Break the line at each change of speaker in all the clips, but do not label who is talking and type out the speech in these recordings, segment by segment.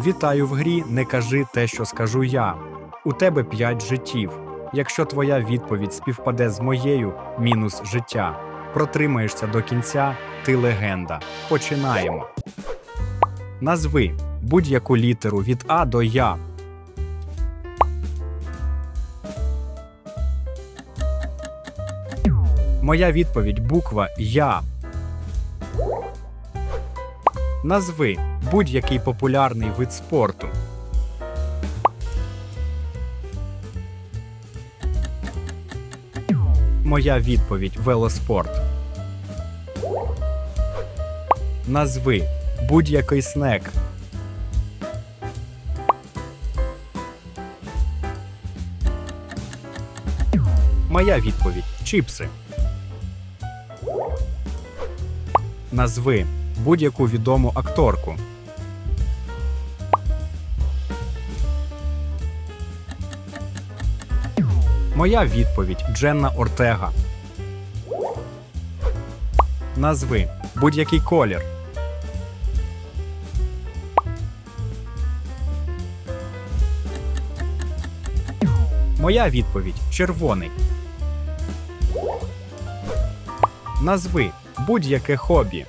Вітаю в грі, не кажи те, що скажу я. У тебе п'ять життів. Якщо твоя відповідь співпаде з моєю, мінус життя. Протримаєшся до кінця, ти легенда. Починаємо. Назви будь-яку літеру від А до Я. Моя відповідь буква Я. Назви будь-який популярний вид спорту. Моя відповідь велоспорт. Назви будь-який снек. Моя відповідь чіпси. Назви будь-яку відому акторку. Моя відповідь Дженна Ортега. Назви будь-який колір. Моя відповідь червоний. Назви будь-яке хобі.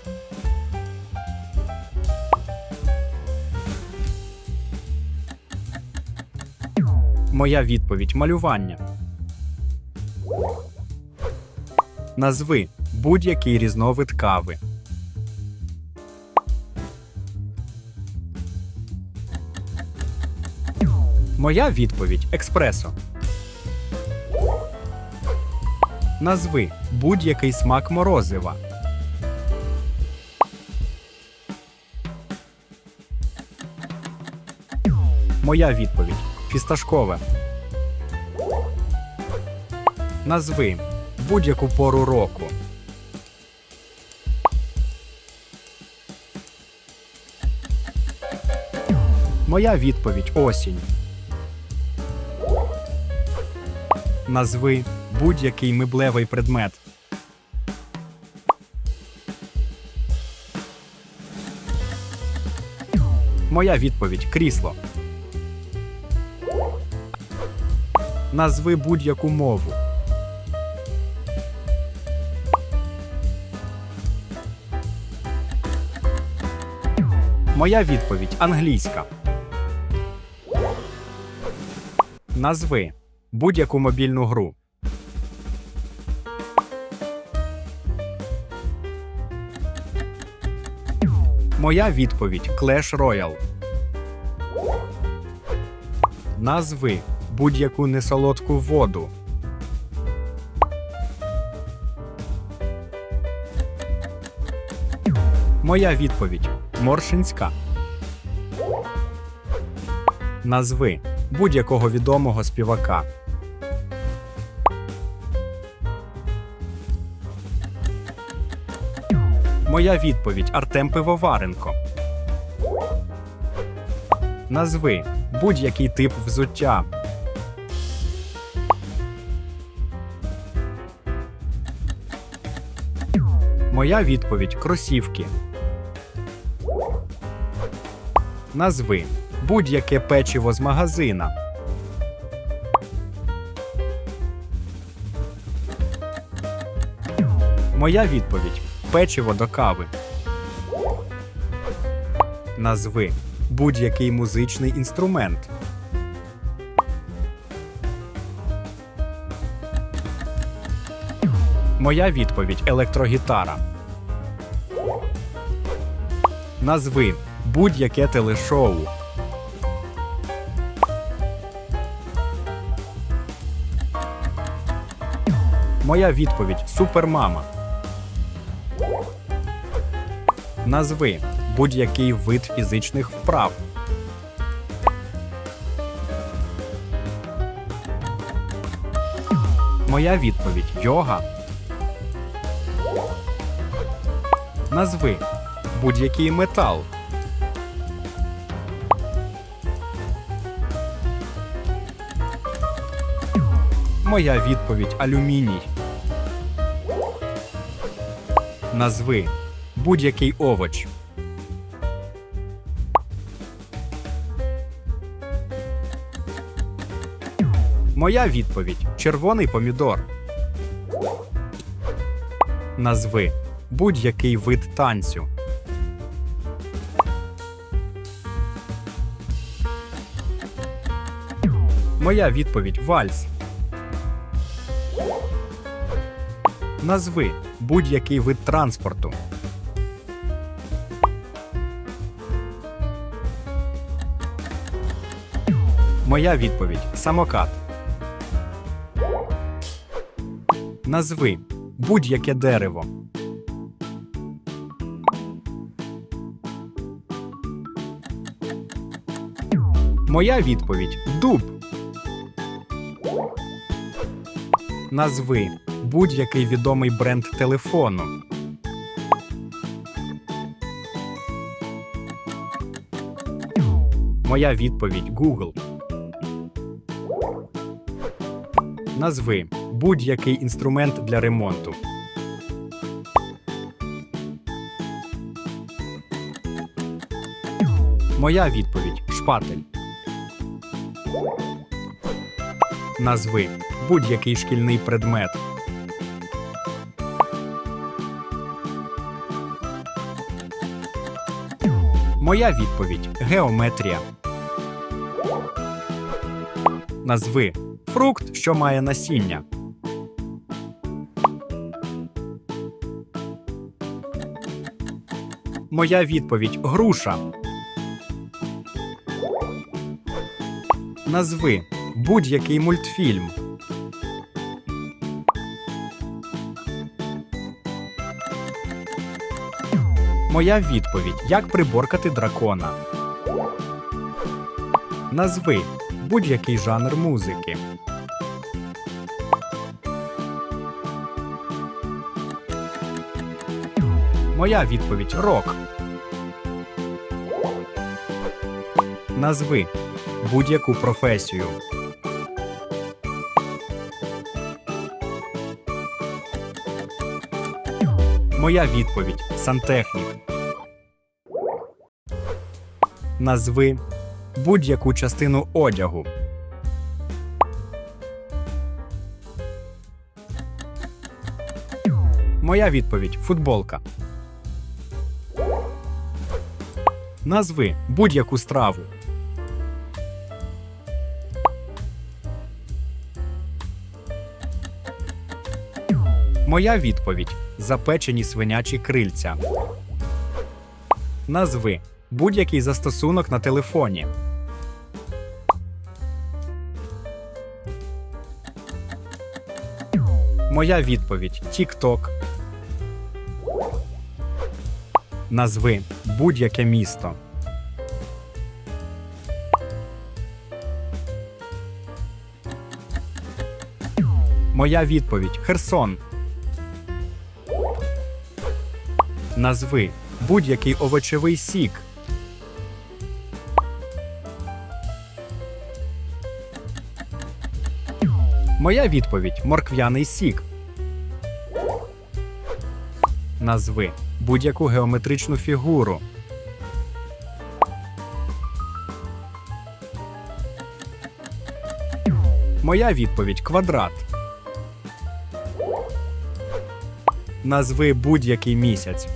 Моя відповідь малювання. Назви будь-який різновид кави. Моя відповідь експресо. Назви будь-який смак морозива. Моя відповідь фісташкове. Назви будь-яку пору року. Моя відповідь осінь. Назви будь-який меблевий предмет. Моя відповідь крісло. Назви будь-яку мову. Моя відповідь англійська. Назви будь-яку мобільну гру. Моя відповідь Clash Royale. Назви будь-яку несолодку воду. Моя відповідь Моршинська. Назви будь-якого відомого співака. Моя відповідь Артем Пивоваренко. Назви будь-який тип взуття. Моя відповідь кросівки. Назви будь-яке печиво з магазина. Моя відповідь печиво до кави. Назви будь-який музичний інструмент. Моя відповідь електрогітара. Назви будь-яке телешоу. Моя відповідь Супермама. Назви будь-який вид фізичних вправ. Моя відповідь йога. Назви будь-який метал. Моя відповідь алюміній. Назви будь-який овоч. Моя відповідь червоний помідор. Назви будь-який вид танцю. Моя відповідь вальс. Назви будь-який вид транспорту. Моя відповідь самокат. Назви будь-яке дерево. Моя відповідь дуб. Назви будь-який відомий бренд телефону. Моя відповідь Google. Назви будь-який інструмент для ремонту. Моя відповідь шпатель. Назви будь-який шкільний предмет. Моя відповідь геометрія. Назви фрукт, що має насіння. Моя відповідь груша. Назви будь-який мультфільм. Моя відповідь як приборкати дракона. Назви будь-який жанр музики. Моя відповідь рок. Назви будь-яку професію. Моя відповідь сантехнік. Назви будь-яку частину одягу. Моя відповідь футболка. Назви будь-яку страву. Моя відповідь запечені свинячі крильця. Назви будь-який застосунок на телефоні. Моя відповідь TikTok. Назви будь-яке місто. Моя відповідь Херсон. Назви будь-який овочевий сік. Моя відповідь морквяний сік. Назви будь-яку геометричну фігуру. Моя відповідь квадрат. Назви будь-який місяць.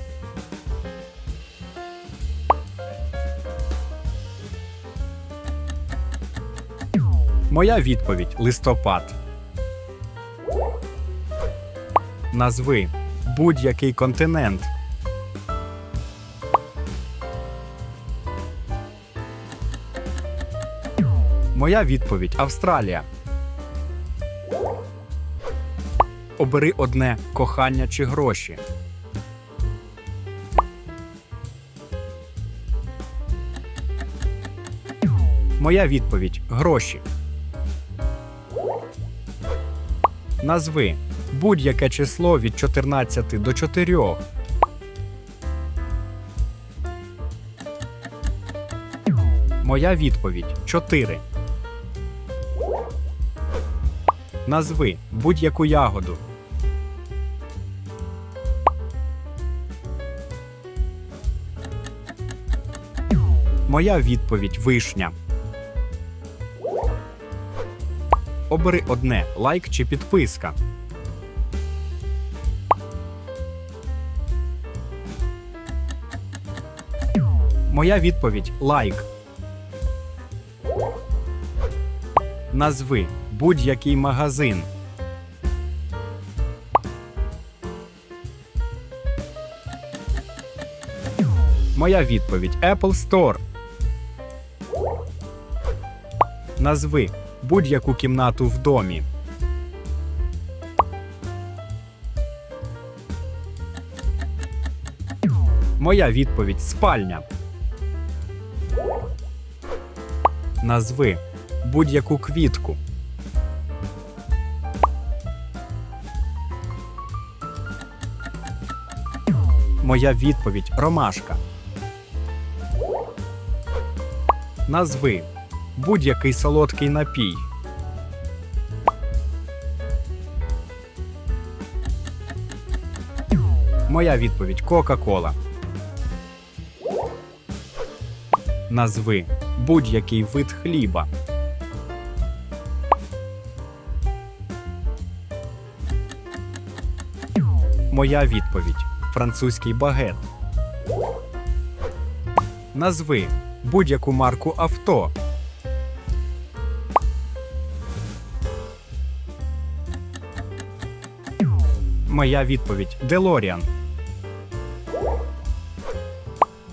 Моя відповідь листопад. Назви будь-який континент. Моя відповідь Австралія. Обери одне кохання чи гроші. Моя відповідь гроші. Назви будь-яке число від 14 до 4. Моя відповідь 4. Назви будь-яку ягоду. Моя відповідь вишня. Обери одне лайк чи підписка. Моя відповідь лайк. Назви будь-який магазин. Моя відповідь Apple Store. Назви будь-яку кімнату в домі. Моя відповідь спальня. Назви будь-яку квітку. Моя відповідь ромашка. Назви будь-який солодкий напій. Моя відповідь Кока-Кола. Назви будь-який вид хліба. Моя відповідь французький багет. Назви будь-яку марку авто. Моя відповідь Делоріан.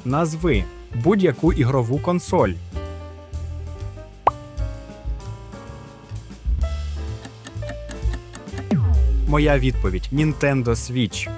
Назви будь-яку ігрову консоль. Моя відповідь Nintendo Switch.